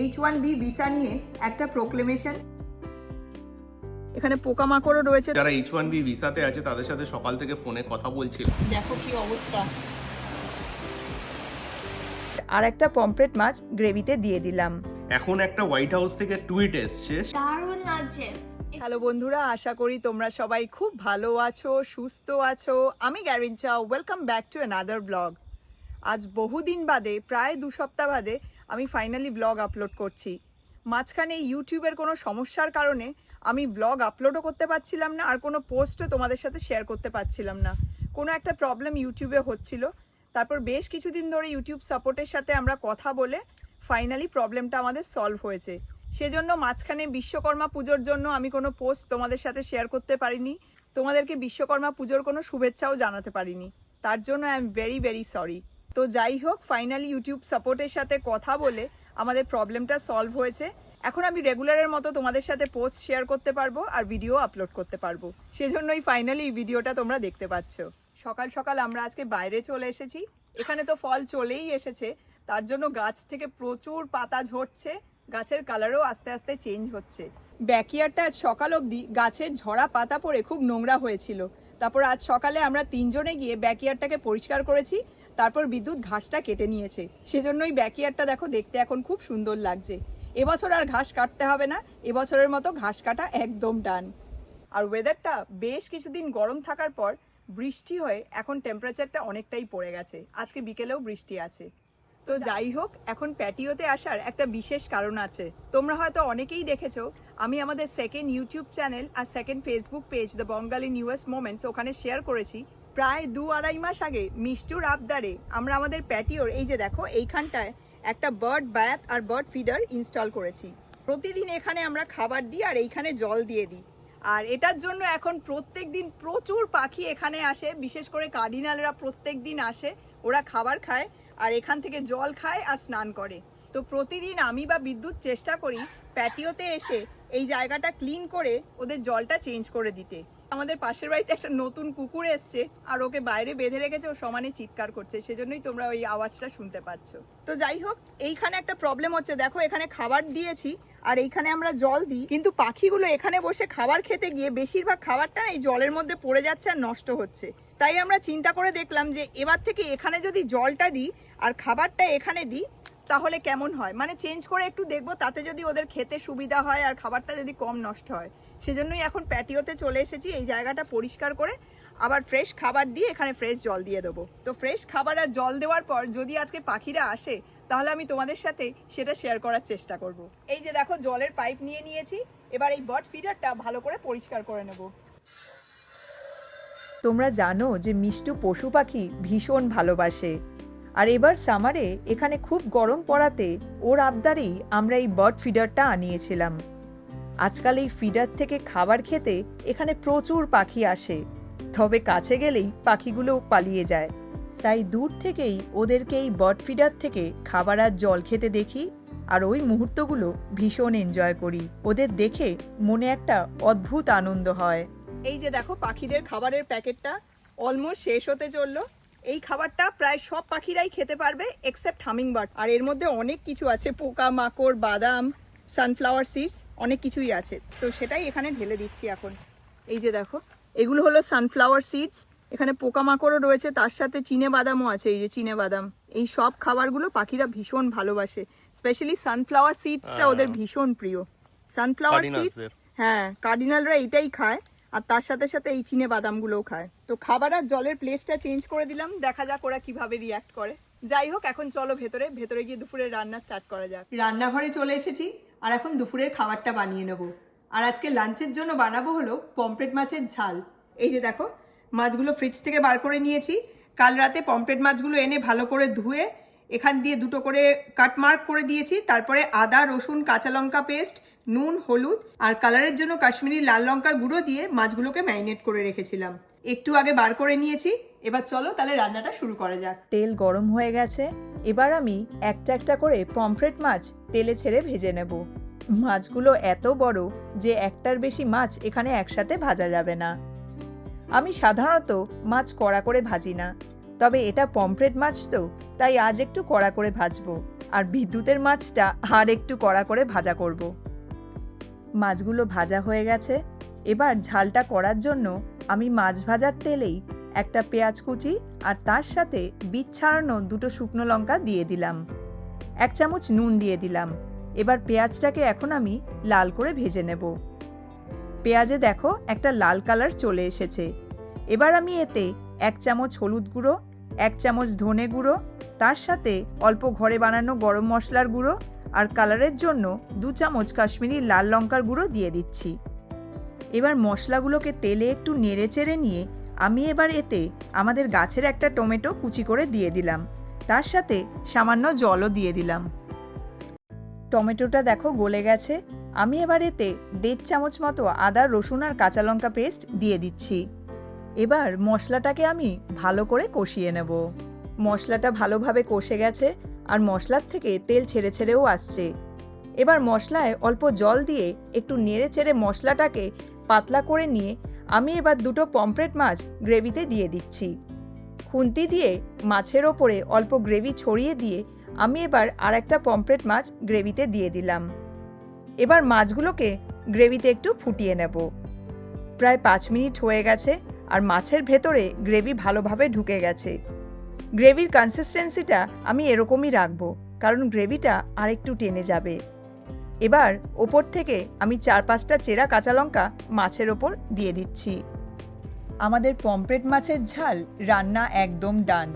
H one B visa নিয়ে একটা proclamation এখানে পোকামাকড়ও রয়েছে। যারা এইচ ওয়ান বি ভিসাতে আছে তাদের সাথে সকাল থেকে ফোনে কথা বলছিল দেখো কি অবস্থা। আর একটা পমফ্রেট মাছ গ্রেভিতে দিয়ে দিলাম। এখন একটা হোয়াইট হাউস থেকে টুইট এসছে। দারুণ লাগছে। হ্যালো বন্ধুরা আশা করি তোমরা সবাই খুব ভালো আছো সুস্থ আছো। আমি গ্যারিন চাও welcome back to another blog আজ বহুদিন বাদে, প্রায় দু সপ্তাহ বাদে, আমি ফাইনালি ব্লগ আপলোড করছি। মাঝখানে ইউটিউবের কোনো সমস্যার কারণে আমি ব্লগ আপলোডও করতে পারছিলাম না, আর কোনো পোস্টও তোমাদের সাথে শেয়ার করতে পারছিলাম না। কোনো একটা প্রবলেম ইউটিউবে হচ্ছিল। তারপর বেশ কিছুদিন ধরে ইউটিউব সাপোর্টের সাথে আমরা কথা বলে ফাইনালি প্রবলেমটা আমাদের সলভ হয়েছে। সেজন্য মাঝখানে বিশ্বকর্মা পুজোর জন্য আমি কোনো পোস্ট তোমাদের সাথে শেয়ার করতে পারিনি। তোমাদেরকে বিশ্বকর্মা পুজোর কোনো শুভেচ্ছাও জানাতে পারিনি। তার জন্য I am very very sorry তো যাই হোক ফাইনালি ইউটিউব সাপোর্টের সাথে কথা বলে আমাদের প্রবলেমটা সলভ হয়েছে। এখন আমি রেগুলারের মতো তোমাদের সাথে পোস্ট শেয়ার করতে পারব আর ভিডিও আপলোড করতে পারব। সেজন্যই ফাইনালি এই ভিডিওটা তোমরা দেখতে পাচ্ছ। সকাল সকাল আমরা আজকে বাইরে চলে এসেছি। এখানে তো ফল চলেই এসেছে। তার জন্য গাছ থেকে প্রচুর পাতা ঝরছে। গাছের কালারও আস্তে আস্তে চেঞ্জ হচ্ছে। ব্যাকিয়ারটা আজ সকাল অবধি গাছের ঝরা পাতা পড়ে খুব নোংরা হয়েছিল। তারপর আজ সকালে আমরা তিনজনে গিয়ে ব্যাকিয়ারটাকে পরিষ্কার করেছি। তারপর বিদ্যুৎ ঘাসটা কেটে নিয়েছে। সেজন্যই ব্যাকিয়ারটা দেখো দেখতে এখন খুব সুন্দর লাগছে। এবছর আর ঘাস কাটতে হবে না, এবছরের মতো ঘাস কাটা একদম ডান। আর ওয়েদারটা বেশ কিছুদিন গরম থাকার পর বৃষ্টি হয়ে এখন টেম্পারেচারটা অনেকটাই পড়ে গেছে। আজকে বিকেলেও বৃষ্টি আছে। তো যাই হোক, এখন প্যাটিওতে আসার একটা বিশেষ কারণ আছে। তোমরা হয়তো অনেকেই দেখেছ, আমি আমাদের second YouTube channel R second Facebook page the Bangali news moments ওখানে শেয়ার করেছি। প্রায় দু আড়াই মাস আগে মিষ্টুর আবদারে আমরা আমাদের প্যাটিওর, এই যে দেখো, এইখানটায় একটা বার্ড ব্যাথ আর বার্ড ফিডার ইনস্টল করেছি। প্রতিদিন এখানে আমরা খাবার দিই আর এইখানে জল দিয়ে দিই। আর এটার জন্য এখন প্রত্যেক দিন প্রচুর পাখি এখানে আসে, বিশেষ করে কার্ডিনালরা প্রত্যেক দিন আসে, ওরা খাবার খায় আর এখান থেকে জল খায় আর স্নান করে। তো প্রতিদিন আমি বা বিদ্যুৎ চেষ্টা করি প্যাটিওতে এসে এই জায়গাটা ক্লিন করে ওদের জলটা চেঞ্জ করে দিতে। আমাদের পাশের বাড়িতে একটা নতুন কুকুর এসছে আর ওকে বাইরে বেঁধে রেখেছে, ও সমানে চিৎকার করছে। সেজন্যই তোমরা ওই আওয়াজটা শুনতে পাচ্ছ। তো যাই হোক, এইখানে একটা প্রবলেম হচ্ছে। দেখো, এখানে খাবার দিয়েছি আর এইখানে আমরা জল দিই। কিন্তু পাখিগুলো এখানে বসে খাবার খেতে গিয়ে বেশিরভাগ খাবারটা এই জলের মধ্যে পড়ে যাচ্ছে আর নষ্ট হচ্ছে। তাই আমরা চিন্তা করে দেখলাম যে এবার থেকে এখানে যদি জলটা দিই আর খাবারটা এখানে দিই, তাহলে কেমন হয়? মানে চেঞ্জ করে একটু দেখব, তাতে যদি ওদের খেতে সুবিধা হয় আর খাবারটা যদি কম নষ্ট হয়। সেজন্যই এখন প্যাটিওতে চলে এসেছি, এই জায়গাটা পরিষ্কার করে আবার ফ্রেশ খাবার দিয়ে এখানে ফ্রেশ জল দিয়ে দেবো। তো ফ্রেশ খাবার আর জল দেওয়ার পর যদি আজকে পাখিরা আসে, তাহলে আমি তোমাদের সাথে সেটা শেয়ার করার চেষ্টা করব। এই যে দেখো, জলের পাইপ নিয়ে নিয়েছি, এবার এই বার্ড ফিডারটা ভালো করে পরিষ্কার করে নেব। তোমরা জানো যে মিষ্টু পশু পাখি ভীষণ ভালোবাসে। আর এবার সামারে এখানে খুব গরম পড়াতে ওর আবদারেই আমরা এই বার্ড ফিডারটা আনিয়েছিলাম। আজকাল এই ফিডার থেকে খাবার খেতে এখানে প্রচুর পাখি আসে। তবে কাছে গেলেই পাখিগুলো পালিয়ে যায়। তাই দূর থেকেই ওদেরকে এই বার্ড ফিডার থেকে খাবার আর জল খেতে দেখি আর ওই মুহূর্তগুলো ভীষণ এনজয় করি। ওদের দেখে মনে একটা অদ্ভুত আনন্দ হয়। এই যে দেখো পাখিদের খাবারের প্যাকেটটা অলমোস্ট শেষ হতে চলল। এই খাবারটা প্রায় সব পাখিরাই খেতে পারবে এক্সেপ্ট হামিংবার্ড আর এর মধ্যে অনেক কিছু আছে পোকা মাকড় বাদাম সানফ্লাওয়ার সিডস অনেক কিছুই আছে। তো সেটাই এখানে ঢেলে দিচ্ছি এখন। এই যে দেখো এগুলো হলো সানফ্লাওয়ার সিডস এখানে পোকামাকড়ও রয়েছে তার সাথে চিনে বাদামও আছে এই যে চিনে বাদাম। এই সব খাবারগুলো পাখিরা ভীষণ ভালোবাসে স্পেশালি সানফ্লাওয়ার সিডসটা ওদের ভীষণ প্রিয়। সানফ্লাওয়ার সিডস হ্যাঁ কার্ডিনালরা এইটাই খায় আর তার সাথে সাথে এই চিনে বাদামগুলোও খায়। তো খাবার আর জলের প্লেসটা চেঞ্জ করে দিলাম দেখা যাক ওরা কীভাবে রিয়াক্ট করে। যাই হোক এখন চলো ভেতরে ভেতরে গিয়ে দুপুরের রান্না স্টার্ট করা যাক। রান্নাঘরে চলে এসেছি। আর এখন দুপুরের খাবারটা বানিয়ে নেব। আর আজকে লাঞ্চের জন্য বানাবো হলো পমফ্রেট মাছের ঝাল। এই যে দেখো, মাছগুলো ফ্রিজ থেকে বার করে নিয়েছি। কাল রাতে পমফ্রেট মাছগুলো এনে ভালো করে ধুয়ে এখান দিয়ে দুটো করে কাট মার্ক করে দিয়েছি। তারপরে আদা, রসুন, কাঁচা লঙ্কা পেস্ট নুন, হলুদ আর কালারের জন্য কাশ্মীরি লাল লঙ্কার গুঁড়ো দিয়ে মাছগুলোকে ম্যারিনেট করে রেখেছিলাম। একটু আগে বার করে নিয়েছি। এবার চলো তাহলে রান্নাটা শুরু করা যাক। তেল গরম হয়ে গেছে, এবার আমি একটা একটা করে পমফ্রেট মাছ তেলে ছেড়ে ভেজে নেব। মাছগুলো এত বড় যে একটার বেশি মাছ এখানে একসাথে ভাজা যাবে না। আমি সাধারণত মাছ কড়া করে ভাজি না, তবে এটা পমফ্রেট মাছ তো, তাই আজ একটু কড়া করে ভাজবো, আর বিদ্যুতের মাছটা আর একটু কড়া করে ভাজা করব। মাছগুলো ভাজা হয়ে গেছে, এবার ঝালটা করার জন্য আমি মাছ ভাজার তেলেই একটা পেঁয়াজ কুচি আর তার সাথে বীজ ছাড়ানো দুটো শুকনো লঙ্কা দিয়ে দিলাম। এক চামচ নুন দিয়ে দিলাম। এবার পেঁয়াজটাকে এখন আমি লাল করে ভেজে নেব। পেঁয়াজে দেখো একটা লাল কালার চলে এসেছে। এবার আমি এতে এক চামচ হলুদ গুঁড়ো, এক চামচ ধনে গুঁড়ো, তার সাথে অল্প ঘরে বানানো গরম মশলার গুঁড়ো আর কালারের জন্য দু চামচ কাশ্মীরি লাল লঙ্কার গুঁড়ো দিয়ে দিচ্ছি। এবার মশলাগুলোকে তেলে একটু নেড়ে চেড়ে নিয়ে আমি এবার এতে আমাদের গাছের একটা টমেটো কুচি করে দিয়ে দিলাম। তার সাথে সামান্য জলও দিয়ে দিলাম। টমেটোটা দেখো গলে গেছে। আমি এবার এতে দেড় চামচ মতো আদা, রসুন আর কাঁচা লঙ্কা পেস্ট দিয়ে দিচ্ছি। এবার মশলাটাকে আমি ভালো করে কষিয়ে নেব। মশলাটা ভালোভাবে কষে গেছে আর মশলার থেকে তেল ছেড়ে ছেড়েও আসছে। এবার মশলায় অল্প জল দিয়ে একটু নেড়ে চেড়ে মশলাটাকে পাতলা করে নিয়ে আমি এবার দুটো পমফ্রেট মাছ গ্রেভিতে দিয়ে দিচ্ছি। খুন্তি দিয়ে মাছের ওপরে অল্প গ্রেভি ছড়িয়ে দিয়ে আমি এবার আর একটা পমফ্রেট মাছ গ্রেভিতে দিয়ে দিলাম। এবার মাছগুলোকে গ্রেভিতে একটু ফুটিয়ে নেব। প্রায় পাঁচ মিনিট হয়ে গেছে আর মাছের ভেতরে গ্রেভি ভালোভাবে ঢুকে গেছে। গ্রেভির কনসিস্টেন্সিটা আমি এরকমই রাখব, কারণ গ্রেভিটা আরেকটু টেনে যাবে। এবার ওপর থেকে আমি চার পাঁচটা চেরা কাঁচা লঙ্কা মাছের ওপর দিয়ে দিচ্ছি। আমাদের পমফ্রেট মাছের ঝাল রান্না একদম ডান।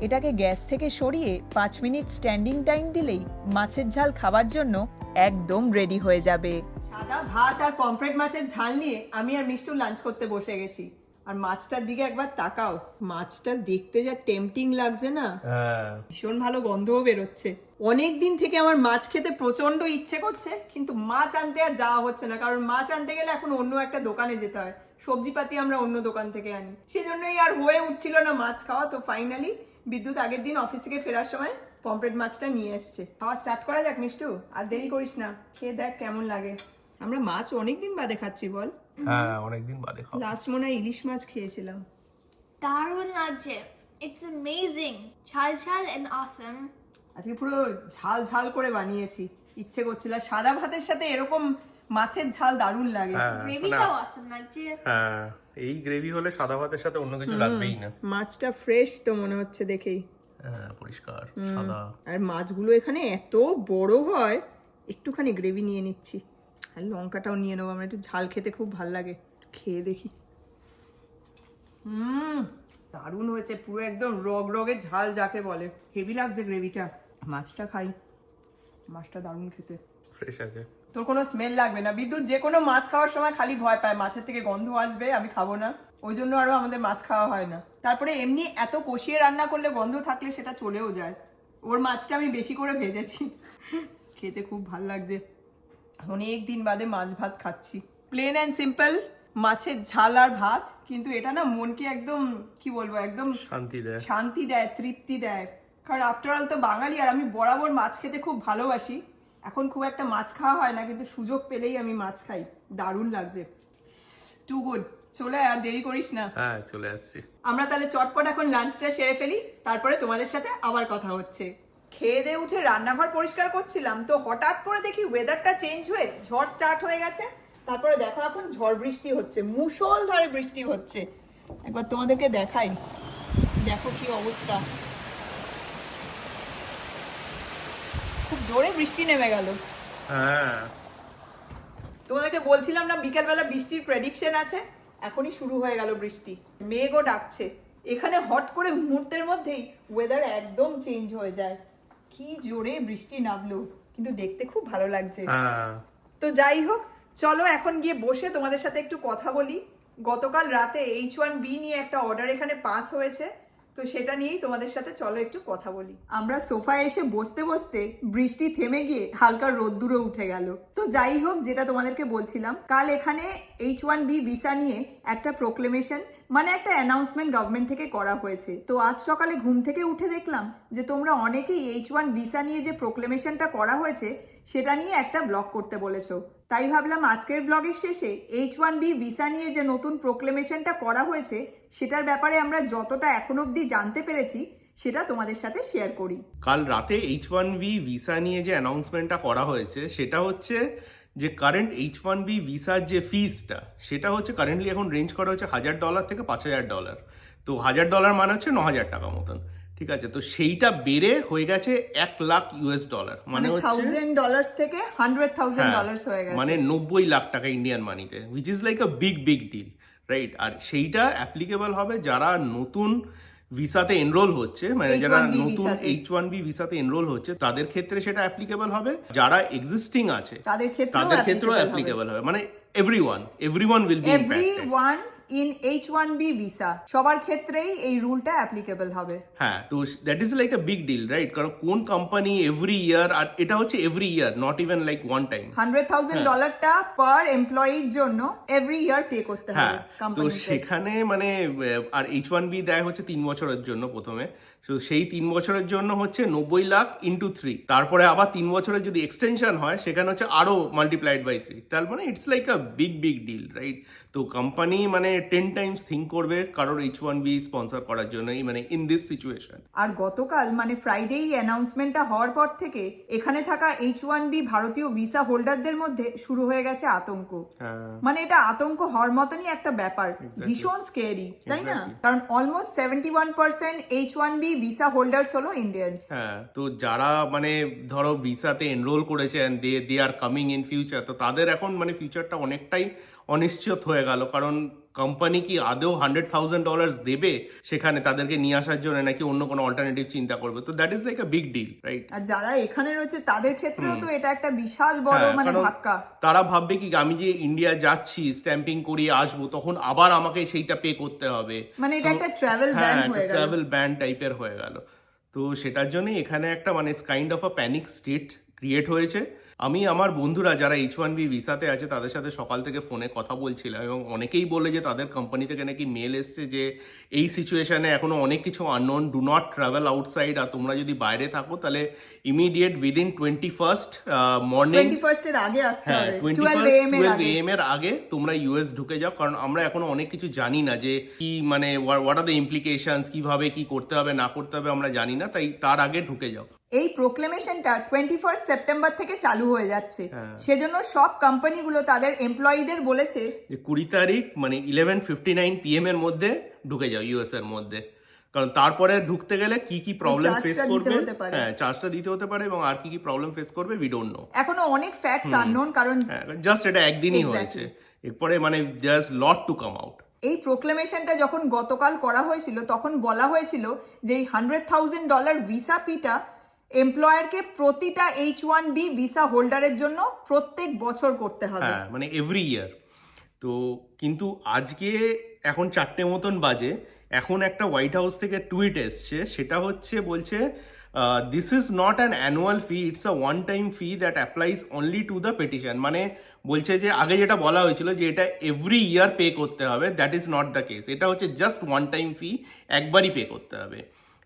এটাকে গ্যাস থেকে সরিয়ে পাঁচ মিনিট স্ট্যান্ডিং টাইম দিলেই মাছের ঝাল খাবার জন্য একদম রেডি হয়ে যাবে। সাদা ভাত আর পমফ্রেট মাছের ঝাল নিয়ে আমি আর মিষ্টু লাঞ্চ করতে বসে গেছি। আর মাছটার দিকে একবার তাকাও। মাছটা দেখতে যা টেম্পটিং লাগছে না। হ্যাঁ। ভীষণ ভালো গন্ধও বেরোচ্ছে। অনেক দিন থেকে আমার মাছ খেতে প্রচণ্ড ইচ্ছে করছে কিন্তু মাছ আনতে আর যাওয়া হচ্ছে না কারণ মাছ আনতে গেলে এখন অন্য একটা দোকানে যেতে হয়। সবজিপাতি আমরা অন্য দোকান থেকে আনি। সেজন্যই আর হয়ে উঠছিল না মাছ খাওয়া তো ফাইনালি বিদ্যুৎ আগের দিন অফিস থেকে ফেরার সময় পমফ্রেট মাছটা নিয়ে এসছে। খাওয়া স্টার্ট করা যাক মিষ্টু আর দেরি করিস না। খেয়ে দেখ কেমন লাগে। আমরা মাছ অনেক দিন বাদে খাচ্ছি বল। হ্যাঁ অনেকদিন বাদে খাওয়া। লাস্ট মনে হয় ইলিশ মাছ খেয়েছিলাম। দারুণ লাগছে। ইটস অ্যামেজিং ঝাল ঝাল এন্ড অসম আজকে পুরো ঝাল ঝাল করে বানিয়েছি। ইচ্ছে করছিল সাদা ভাতের সাথে এরকম মাছের ঝাল দারুণ লাগে। হ্যাঁ গ্রেভিটাও অসম লাগছে। হ্যাঁ এই গ্রেভি হলে সাদা ভাতের সাথে অন্য কিছু লাগবেই না। মাছটা ফ্রেশ তো মনে হচ্ছে দেখেই। হ্যাঁ পরিষ্কার সাদা। আর মাছগুলো এখানে এত বড় হয় একটুখানি গ্রেভি নিয়ে নিচ্ছি। আর লঙ্কাটাও নিয়ে নেব আমার একটু ঝাল খেতে খুব ভালো লাগে। খেয়ে দেখি। হুম দারুণ হয়েছে পুরো একদম রগ রগে ঝাল যাকে বলে। হেভি লাগছে গ্রেভিটা। মাছটা খাই। মাছটা দারুণ খেতে। ফ্রেশ আছে। তোর কোনো স্মেল লাগবে না। বিদ্যুৎ যে কোনো মাছ খাওয়ার সময় খালি ভয় পায়। মাছের থেকে গন্ধ আসবে আমি খাব না। ওই জন্য আরও আমাদের মাছ খাওয়া হয় না। তারপরে এমনি এত কষিয়ে রান্না করলে গন্ধ থাকলে সেটা চলেও যায়। ওর মাছটা আমি বেশি করে ভেজেছি। খেতে খুব ভালো লাগছে। অনেক দিন বাদে মাছ ভাত খাচ্ছি। প্লেন অ্যান্ড সিম্পল মাছের ঝাল আর ভাত কিন্তু এটা না মনকে একদম কি বলব একদম শান্তি দেয়। শান্তি দেয় তৃপ্তি দেয়। কারণ আফটার অল তো বাঙালি আর আমি বরাবর মাছ খেতে খুব ভালোবাসি। এখন খুব একটা মাছ খাওয়া হয় না কিন্তু সুযোগ পেলেই আমি মাছ খাই। দারুণ লাগছে। টু গুড চলে আয়, আর দেরি করিস না। হ্যাঁ চলে আসছি। আমরা তাহলে চটপট এখন লাঞ্চটা সেরে ফেলি তারপরে তোমাদের সাথে আবার কথা হচ্ছে। খেয়ে দিয়ে উঠে রান্নাঘর পরিষ্কার করছিলাম তো হঠাৎ করে দেখি ওয়েদারটা চেঞ্জ হয়ে ঝড় স্টার্ট হয়ে গেছে। তারপরে দেখো এখন ঝড় বৃষ্টি হচ্ছে মুসল মুষলধারে বৃষ্টি হচ্ছে। একবার তোমাদেরকে দেখাই দেখো কি অবস্থা। খুব জোরে বৃষ্টি নেমে গেল। হ্যাঁ। তোমাদেরকে বলছিলাম না বিকেলবেলা বৃষ্টির প্রেডিকশন আছে এখনই শুরু হয়ে গেল বৃষ্টি। মেঘও ডাকছে। এখানে হট করে মুহূর্তের মধ্যেই ওয়েদার একদম চেঞ্জ হয়ে যায়। কি জোরে বৃষ্টি নামলো কিন্তু দেখতে খুব ভালো লাগছে। হ্যাঁ। তো যাই হোক চলো এখন গিয়ে বসে তোমাদের সাথে একটু কথা বলি। গতকাল রাতে এইচ ওয়ান বি নিয়ে একটা অর্ডার এখানে পাস হয়েছে তো সেটা নিয়েই তোমাদের সাথে চলো একটু কথা বলি। আমরা সোফায় এসে বসতে বসতে বৃষ্টি থেমে গিয়ে হালকা রোদ্দুরও উঠে গেল। তো যাই হোক যেটা তোমাদেরকে বলছিলাম কাল এখানে এইচ ওয়ান বি ভিসা নিয়ে একটা প্রোক্লেমেশন মানে একটা অ্যানাউন্সমেন্ট গভর্নমেন্ট থেকে করা হয়েছে। তো আজ সকালে ঘুম থেকে উঠে দেখলাম যে তোমরা অনেকেই এইচ ওয়ান ভিসা নিয়ে যে প্রোক্লেমেশনটা করা হয়েছে, সেটা নিয়ে একটা ব্লগ করতে বলেছ। তাই ভাবলাম আজকের ব্লগের শেষে এইচ ওয়ান বি ভিসা নিয়ে যে নতুন প্রোক্লেমেশনটা করা হয়েছে, সেটার ব্যাপারে আমরা যতটা এখন অবধি জানতে পেরেছি, সেটা তোমাদের সাথে শেয়ার করি। কাল রাতে এইচ ওয়ান বি ভিসা নিয়ে যে অ্যানাউন্সমেন্টটা করা হয়েছে, সেটা হচ্ছে যে কারেন্ট এইচ ওয়ান বি ভিসার যে ফিসটা সেটা হচ্ছে কারেন্টলি এখন রেঞ্জ করা হচ্ছে হাজার ডলার থেকে পাঁচ হাজার ডলার তো হাজার ডলার মানে হচ্ছে ন হাজার টাকা মতন ঠিক আছে? তো সেইটা বেড়ে হয়ে গেছে এক লাখ ইউএস ডলার মানে মানে হচ্ছে ডলার্স থেকে হান্ড্রেড থাউজেন্ড হ্যাঁ, ডলার্স হয়ে গেছে। মানে নব্বই লাখ টাকা ইন্ডিয়ান মানিতে which is like a big big deal right আর সেইটা অ্যাপ্লিকেবল হবে যারা নতুন ভিসাতে এনরোল হচ্ছে মানে যারা নতুন এইচ ওয়ান বি ভিসাতে এনরোল হচ্ছে তাদের ক্ষেত্রে সেটা অ্যাপ্লিকেবল হবে। যারা এক্সিস্টিং আছে তাদের ক্ষেত্রেও তাদের ক্ষেত্রেও অ্যাপ্লিকেবল হবে। মানে every one every one will be every one in H one B visa সবার ক্ষেত্রেই এই রুলটা অ্যাপ্লিকেবল হবে। হ্যাঁ তো that is like a big deal right কারণ কোন কোম্পানি এভরি ইয়ার আর এটা হচ্ছে every year not even like one time hundred thousand ডলারটা per এমপ্লয়ির জন্য এভরি ইয়ার পে করতে হবে হ্যাঁ তো সেখানে মানে আর এইচ ওয়ান বি দেয় হচ্ছে তিন বছরের জন্য প্রথমে। তো সেই তিন বছরের জন্য হচ্ছে নব্বই লাখ ইন্টু থ্রি তারপরে আবার তিন বছরের যদি এক্সটেনশন হয় সেখানে হচ্ছে আরও মাল্টিপ্লাইড বাই থ্রি তার মানে it's like a big big deal right তো কোম্পানি মানে টেন টাইমস থিঙ্ক করবে কারোর এইচ ওয়ান বি স্পন্সর করার জন্য মানে ইন দিস সিচুয়েশন আর গতকাল মানে ফ্রাইডে এই অ্যানাউন্সমেন্টটা হওয়ার পর থেকে এখানে থাকা এইচ ওয়ান বি ভারতীয় ভিসা হোল্ডারদের মধ্যে শুরু হয়ে গেছে আতঙ্ক। হ্যাঁ। মানে এটা আতঙ্ক হওয়ার মতনই একটা ব্যাপার। ভীষণ স্কেরি তাই না? কারণ almost seventy one percent H one B visa holders হলো ইন্ডিয়ান্স হ্যাঁ তো যারা মানে ধরো ভিসাতে এনরোল করেছেন they they are coming in future তো তাদের এখন মানে ফিউচারটা অনেকটাই অনিশ্চিত হয়ে গেল। কারণ কোম্পানি কি আদৌ হান্ড্রেড থাউজেন্ড ডলার্স দেবে সেখানে তাদেরকে নিয়ে আসার জন্য নাকি অন্য কোনো অল্টারনেটিভ চিন্তা করবে? তো that is like a big deal right আর যারা এখানে রয়েছে তাদের ক্ষেত্রেও তো এটা একটা বিশাল বড় হ্যাঁ, মানে ধাক্কা। তারা ভাববে কি আমি যে ইন্ডিয়া যাচ্ছি স্ট্যাম্পিং করিয়ে আসব তখন আবার আমাকে সেইটা পে করতে হবে। মানে এটা একটা ট্রাভেল ব্যান হ্যাঁ হয়ে গেল। ট্রাভেল ব্যান টাইপের হয়ে গেল। তো সেটার জন্যই এখানে একটা মানে kind of a panic state create হয়েছে। আমি আমার বন্ধুরা যারা এইচ ওয়ান বি ভিসাতে আছে তাদের সাথে সকাল থেকে ফোনে কথা বলছিলাম এবং অনেকেই বলে যে তাদের কোম্পানি থেকে নাকি মেল এসছে যে এই সিচুয়েশনে এখনও অনেক কিছু unknown do not travel outside আর তোমরা যদি বাইরে থাকো তাহলে immediate within twenty first morning twenty first এর আগে টোয়েন্টি টুয়েলভ এম এর আগে। এম এর আগে তোমরা ইউএস ঢুকে যাও কারণ আমরা এখনও অনেক কিছু জানি না যে কি মানে হোয়াট আর দ্য ইমপ্লিকেশনস কীভাবে কি করতে হবে না করতে হবে আমরা জানি না তাই তার আগে ঢুকে যাও। এই প্রোক্লেমেশনটা টোয়েন্টি ফার্স্ট সেপ্টেম্বর থেকে চালু হয়ে যাচ্ছে। হ্যাঁ। সেজন্য সব কোম্পানিগুলো তাদের এমপ্লয়ীদের বলেছে যে কুড়ি তারিখ মানে ইলেভেন ফিফটি নাইন পিএম এর মধ্যে ঢুকে যাও ইউএস এর মধ্যে। কারণ তারপরে ঢুকতে গেলে কি কি প্রবলেম ফেস করবে। হ্যাঁ চার্জটা দিতে হতে পারে এবং আর কি কি প্রবলেম ফেস করবে উই ডোন্ট নো এখনও অনেক ফ্যাক্টস আননোন কারণ হ্যাঁ জাস্ট এটা একদিনই হয়েছে। এরপরে মানে there lot to come out এই প্রোক্লেমেশনটা যখন গতকাল করা হয়েছিল তখন বলা হয়েছিল যে এই হান্ড্রেড থাউজেন্ড ডলার ভিসা পিটা এমপ্লয়ারকে প্রতিটা এইচ ওয়ান বি ভিসা হোল্ডারের জন্য প্রত্যেক বছর করতে হবে। হ্যাঁ মানে এভরি ইয়ার তো কিন্তু আজকে এখন চারটে মতন বাজে। এখন একটা হোয়াইট হাউস থেকে টুইট এসছে, সেটা হচ্ছে বলছে this is not an annual fee it's a one time fee that applies only to the petition মানে বলছে যে, আগে যেটা বলা হয়েছিল যে এটা এভরি ইয়ার পে করতে হবে that is not the case এটা হচ্ছে জাস্ট ওয়ান টাইম ফি একবারই পে করতে হবে।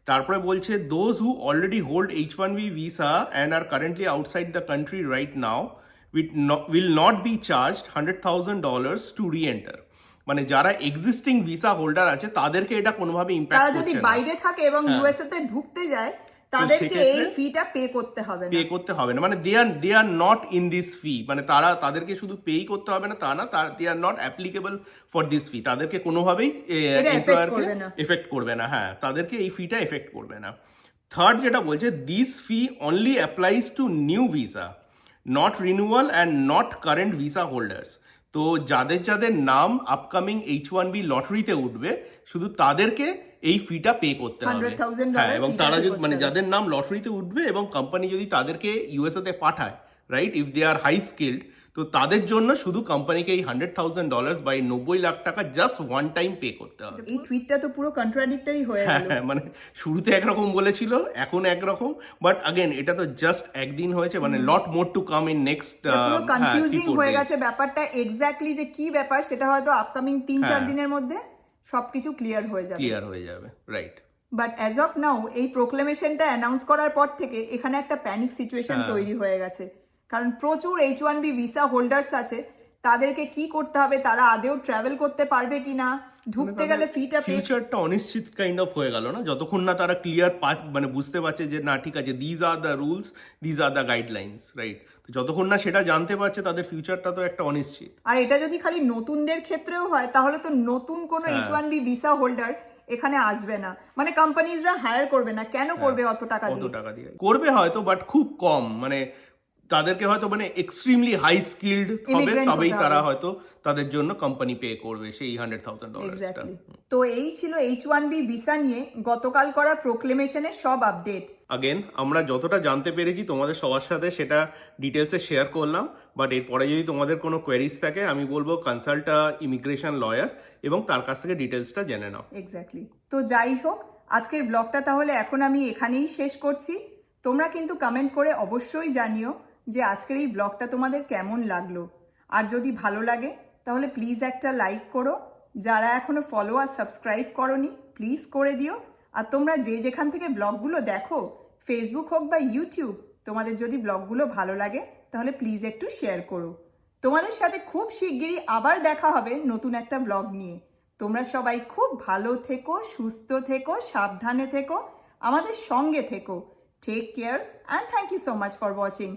তারপরে বলছে those who already hold H one B visa and are currently outside the country right now will not be charge hundred thousand dollars to re-enter মানে যারা existing visa holder আছে তাদেরকে এটা কোনোভাবে তারা ইম্প্যাক্ট যদি বাইরে থাকে এবং ইউএসএ তে ঢুকতে যায় তাদেরকে এই ফিটা পে করতে হবে না। পে করতে হবে না। মানে they are they are not in this fee মানে তারা তাদেরকে শুধু পেই করতে হবে না তা না তার they are not applicable for this fee তাদেরকে কোনোভাবেই এমপ্লয়ারকে এফেক্ট করবে না। হ্যাঁ তাদেরকে এই ফিটা এফেক্ট করবে না। থার্ড যেটা বলছে this fee only applies to new visa not renewal and not current visa holders তো যাদের যাদের নাম আপকামিং এইচ ওয়ান বি লটারিতে উঠবে শুধু তাদেরকে এই ফিটা পে করতে হবে। 100,000 হ্যাঁ এবং তারা যদি মানে যাদের নাম লটারিতে উঠবে এবং কোম্পানি যদি তাদেরকে ইউএসএতে পাঠায় right if they are high skilled তো তাদের জন্য শুধু কোম্পানিকে এই হান্ড্রেড থাউজেন্ড ডলার বাই নব্বই লাখ টাকা জাস্ট ওয়ান টাইম পে করতে হবে। এই টুইটটা তো পুরো কন্ট্রাডিক্টরি হয়ে হ্যাঁ গেল। হ্যাঁ, মানে শুরুতে একরকম বলেছিল এখন একরকম বাট আগেন এটা তো জাস্ট একদিন হয়েছে মানে lot more to come in next confusing হয়ে গেছে ব্যাপারটা এক্স্যাক্টলি যে কি ব্যাপার সেটা হয়তো আপকামিং তিন চার হ্যাঁ। দিনের মধ্যে সবকিছু ক্লিয়ার হয়ে যাবে। ক্লিয়ার হয়ে যাবে right but as of now এই প্রোক্লেমেশনটা অ্যানাউন্স করার পর থেকে এখানে একটা প্যানিক সিচুয়েশন। তৈরি হয়ে গেছে। কারণ প্রচুর H one B visa holders আছে তাদেরকে কি করতে হবে তারা আদেও ট্রাভেল করতে পারবে কিনা ঢুকতে গেলে ফিটা ফিউচারটা অনিশ্চিত কাইন্ড অফ হয়ে গেল না? যতক্ষণ না তারা ক্লিয়ার মানে বুঝতে পারছে যে না ঠিক আছে these are the rules these are the guidelines right যতক্ষণ না সেটা জানতে পারছে তাদের ফিউচারটা তো একটা অনিশ্চিত। আর এটা যদি খালি নতুনদের ক্ষেত্রেও হয় তাহলে তো নতুন কোনো হ্যাঁ। H one B visa holder এখানে আসবে না। মানে কোম্পানিজরা হায়ার করবে না। কেন করবে অত টাকা হ্যাঁ। টাকা দিয়ে। করবে হয়তো বাট খুব কম। মানে তাদেরকে হয়তো মানে এক্সট্রিমলি হাই স্কিল্ড হবে তবেই তারা হয়তো তাদের জন্য কোম্পানি পে করবে সেই হান্ড্রেড থাউজেন্ড ডলার্সটা তো এই ছিল এইচ ওয়ান বি ভিসা নিয়ে গতকাল করা প্রোক্লেমেশনের সব আপডেট আগেন আমরা যতটা জানতে পেরেছি তোমাদের সবার সাথে সেটা ডিটেলসে শেয়ার করলাম বাট এরপরে যদি তোমাদের কোনো কোয়েরিজ থাকে আমি বলব কনসাল্ট ইমিগ্রেশন লয়ার এবং তার কাছ থেকে ডিটেলসটা জেনে নাও। এক্স্যাক্টলি তো যাই হোক আজকের ব্লগটা তাহলে এখন আমি এখানেই শেষ করছি। তোমরা কিন্তু কমেন্ট করে অবশ্যই জানিও। যে আজকের এই ব্লগটা তোমাদের কেমন লাগল? আর যদি ভালো লাগে, তাহলে প্লিজ একটা লাইক করো। যারা এখনও ফলো আর সাবস্ক্রাইব করনি প্লিজ করে দিও। আর তোমরা যে যেখান থেকে ব্লগগুলো দেখো ফেসবুক হোক বা ইউটিউব তোমাদের যদি ব্লগগুলো ভালো লাগে, তাহলে প্লিজ একটু শেয়ার করো। তোমাদের সাথে খুব শিগগিরই আবার দেখা হবে নতুন একটা ব্লগ নিয়ে। তোমরা সবাই খুব ভালো থেকো, সুস্থ থেকো, সাবধানে থেকো, আমাদের সঙ্গে থেকো। Take care and thank you so much for watching